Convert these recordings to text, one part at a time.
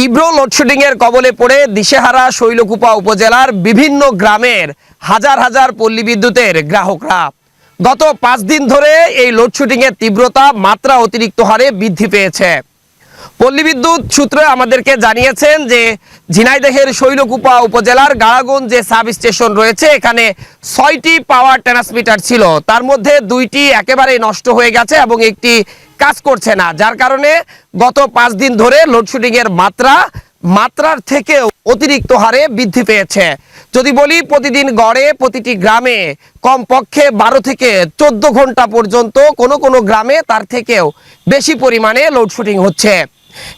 তীব্র লোডশেডিংয়ের কবলে পড়ে দিশেহারা শৈলকুপা উপজেলার বিভিন্ন গ্রামের হাজার হাজার পল্লী বিদ্যুতের গ্রাহকরা। গত পাঁচ দিন ধরে এই লোডশেডিং এর তীব্রতা মাত্রা অতিরিক্ত হারে বৃদ্ধি পেয়েছে। পল্লী বিদ্যুৎ সূত্রে আমাদেরকে জানিয়েছেন যে ঝিনাইদহের শৈলকুপা উপজেলার গাড়াগঞ্জ যে সাব স্টেশন রয়েছে। এখানে ছয়টি পাওয়ার ট্রান্সমিটার ছিল। তার মধ্যে দুইটি একেবারে নষ্ট হয়ে গেছে এবং একটি কাজ করছে না। যার কারণে গত পাঁচ দিন ধরে লোডশেডিং এর মাত্রা, মাত্রার থেকেও অতিরিক্ত হারে বৃদ্ধি পেয়েছে। যদি বলি প্রতিদিন গড়ে প্রতিটি গ্রামে, কমপক্ষে বারো থেকে চোদ্দ ঘণ্টা পর্যন্ত কোনো কোনো গ্রামে তার থেকেও বেশি পরিমাণে লোডশেডিং হচ্ছে।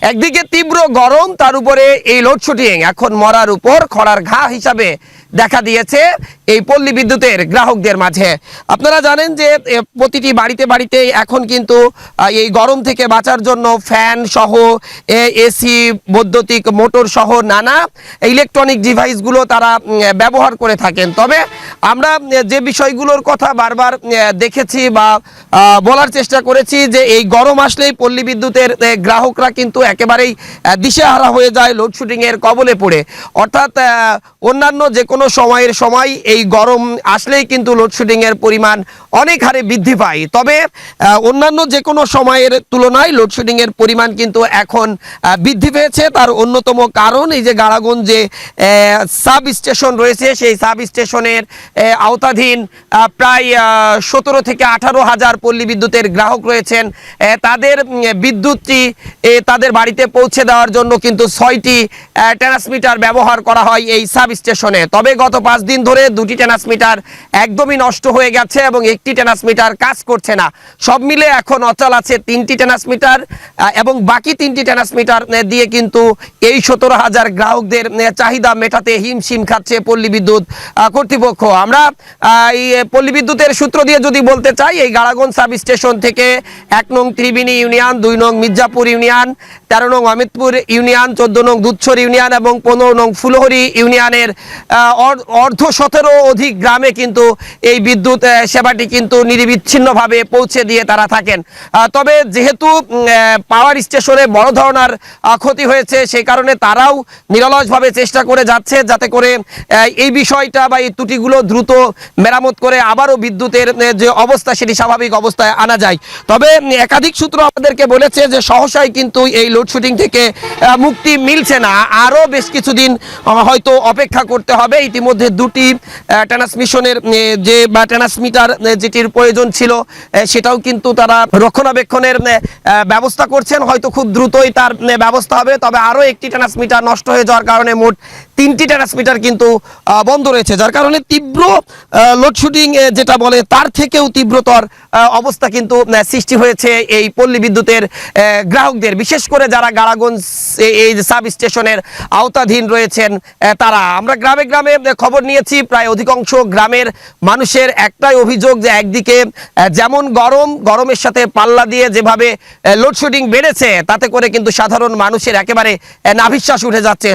একদিকে তীব্র গরম তার উপরে এই লোডশেডিং। এখন মরার উপর খড়ার ঘা হিসাবে দেখা দিয়েছে এই পল্লী বিদ্যুতের গ্রাহকদের মাঝে। আপনারা জানেন যে প্রতিটি বাড়িতে বাড়িতে এখন কিন্তু এই গরম থেকে বাঁচার জন্য ফ্যান সহ এসি, বৈদ্যুতিক মোটর সহ নানা ইলেকট্রনিক ডিভাইসগুলো তারা ব্যবহার করে থাকেন। তবে আমরা যে বিষয়গুলোর কথা বারবার দেখেছি বা বলার চেষ্টা করেছি যে, এই গরম আসলেই পল্লী বিদ্যুতের গ্রাহকরা কিন্তু একেবারেই দিশেহারা হয়ে যায় লোডশেডিং এর কবলে পড়ে। অর্থাৎ অন্যান্য যে কোনো সময়ের সময়, এই গরম আসলেই কিন্তু লোডশেডিং এর পরিমাণ অনেক হারে বৃদ্ধি পায়। তবে অন্যান্য যে কোনো সময়ের তুলনায় লোডশেডিং এর পরিমাণ কিন্তু এখন বৃদ্ধি পেয়েছে। তার অন্যতম কারণ এই যে গাড়াগঞ্জে সাব স্টেশন রয়েছে, সেই সাব স্টেশনের আওতাধীন প্রায় সতেরো থেকে আঠারো হাজার পল্লী বিদ্যুতের গ্রাহক রয়েছেন। তাদের বিদ্যুৎটি তাদের বাড়িতে পৌঁছে দেওয়ার জন্য কিন্তু ছয়টি ট্রান্সমিটার ব্যবহার করা হয় এই সাব স্টেশনে তবে গত পাঁচ দিন ধরে দুটি ট্রান্সমিটার একদমই নষ্ট হয়ে গেছে এবং একটি ট্রান্সমিটার কাজ করছে না। সব মিলে এখন অচল আছে তিনটি ট্রান্সমিটার এবং বাকি তিনটি ট্রান্সমিটার দিয়ে কিন্তু এই সতেরো হাজার গ্রাহকদের চাহিদা মেটাতে হিমশিম খাচ্ছে পল্লী বিদ্যুৎ কর্তৃপক্ষ। আমরা এই পল্লী বিদ্যুতের সূত্র দিয়ে যদি বলতে চাই, এই গাড়াগঞ্জ সাব স্টেশন থেকে এক নং ত্রিবেণী ইউনিয়ন, দুই নং মির্জাপুর ইউনিয়ন, তেরো নং অমিতপুর ইউনিয়ন, চোদ্দ নং দুধছর ইউনিয়ন এবং পনেরো নং ফুলহরি ইউনিয়নের অর্ধ সতেরো অধিক গ্রামে কিন্তু এই বিদ্যুৎ সেবাটি কিন্তু নিরবিচ্ছিন্নভাবে পৌঁছে দিয়ে তারা থাকেন। তবে যেহেতু পাওয়ার স্টেশনে বড় ধরনের ক্ষতি হয়েছে, সেই কারণে তারাও নিরলসভাবে চেষ্টা করে যাচ্ছে, যাতে করে এই বিষয়টা বা এই ত্রুটিগুলো দ্রুত মেরামত করে আবারও বিদ্যুতের যে অবস্থা, সেটি স্বাভাবিক অবস্থায় আনা যায়। তবে একাধিক সূত্র আমাদেরকে বলেছে যে সহসাই কিন্তু এই লোডশেডিং থেকে মুক্তি মিলছে না। আরও বেশ কিছুদিন, হয়তো অপেক্ষা করতে হবে। ইতিমধ্যে দুটি ট্রান্সমিশনের যে, বা ট্রান্সমিটার যেটির প্রয়োজন ছিল সেটাও কিন্তু তারা রক্ষণাবেক্ষণের ব্যবস্থা করছেন। হয়তো খুব দ্রুতই তার ব্যবস্থা হবে, তবে আরও একটি ট্রান্সমিটার নষ্ট হয়ে যাওয়ার কারণে মোট তিনটি ট্রান্সমিটার কিন্তু বন্ধ রয়েছে, যার কারণে তীব্র লোডশেডিং যেটা বলে, তার থেকেও তীব্রতর অবস্থা কিন্তু সৃষ্টি হয়েছে এই পল্লী বিদ্যুতের গ্রাহকদের। বিশেষ করে যারা গাড়াগঞ্জ এই সাব স্টেশনের আওতাধীন রয়েছেন তারা। আমরা গ্রামে গ্রামে আহ, খবর নিয়েছি। প্রায় অধিকাংশ গ্রামের মানুষের একটাই অভিযোগ যে একদিকে যেমন গরম গরমের সাথে পাল্লা দিয়ে যেভাবে লোডশেডিং বেড়েছে তাতে করে কিন্তু সাধারণ মানুষের একেবারে নাভিশ্বাস উঠে যাচ্ছে।